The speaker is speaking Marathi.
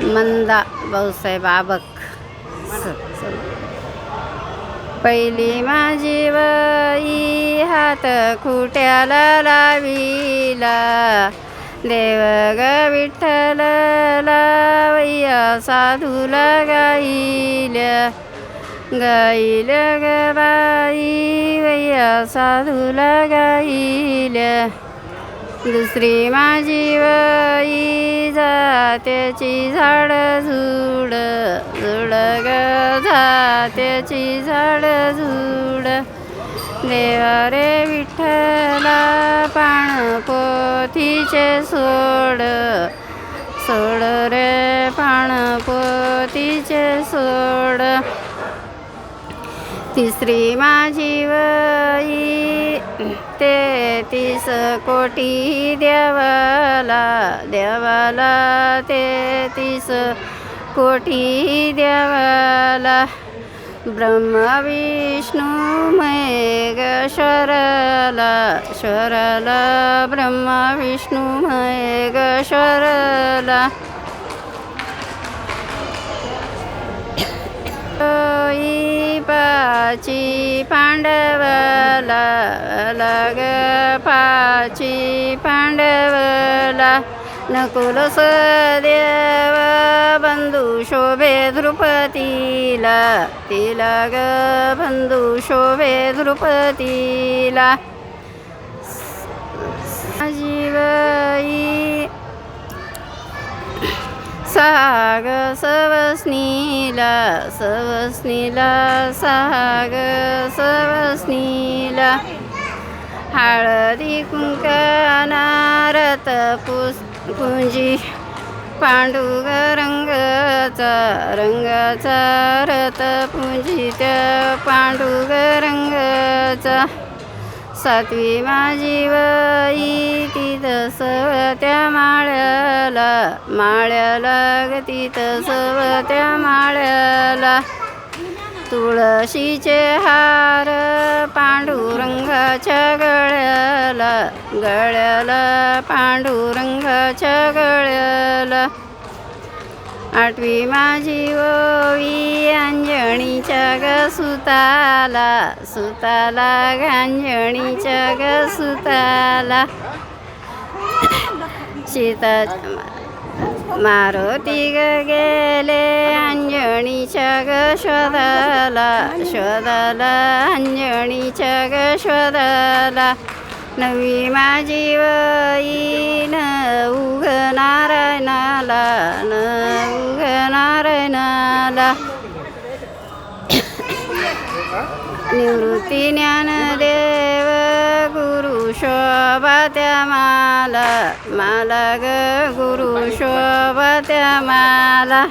मंदा भाऊसाहेब आबक. स- पहिली माझी वई हात खुट्याला लाविला? देव ग विठ्ठल लावया साधूला गाईल्या गाईल्या ग बाई वैया साधूला गाईल्या दुसरी माझी वई जात्याची झाड झुड झुड ग जात्याची झाड झुड. देवा रे विठ्ठला पाण पोथीचे सोड सोड रे पाण पोथीचे सोड. तिसरी माझी वई तेहतीस कोटी देवाला देवाला. तेहतीस कोटी देवाला. ब्रह्म विष्णू महेश्वरला श्वरला. ब्रह्म विष्णू महेश्वरला ई पाची पांडवला लग पाची पांडवला नकुल सदेव बंधू शोभे ध्रुपतीला तिला ग बंधू शोभे ध्रुपतीला जीव साग सवस्नीला सवस्नीला साग सवस्नीला हळदी कुंकनारत पुस पुंजी पांडुग रंगाचा रंगाचा रथ पुंजित पांडुग रंगाचा सातवी माझी वई माळ्याला गतीत सव त्या माळ्याला तुळशीचे हार पांडुरंगाच्या गळ्याला गळ्याला पांडुरंगाच्या गळ्याला. आठवी माझी ओवी अंजणीच्या ग सुताला सुताला गांजणीच्या ग सुताला सीता मारुती ग गेले अंजणीच्या ग शोधाला शोधाला अंजणीच्या ग शोधाला. नवी माझी वई न उग नारायणाला न उग नारायणाला. निवृत्ती ज्ञान दे गुरु त्या माला माला ग गुरु शोभा त्या माला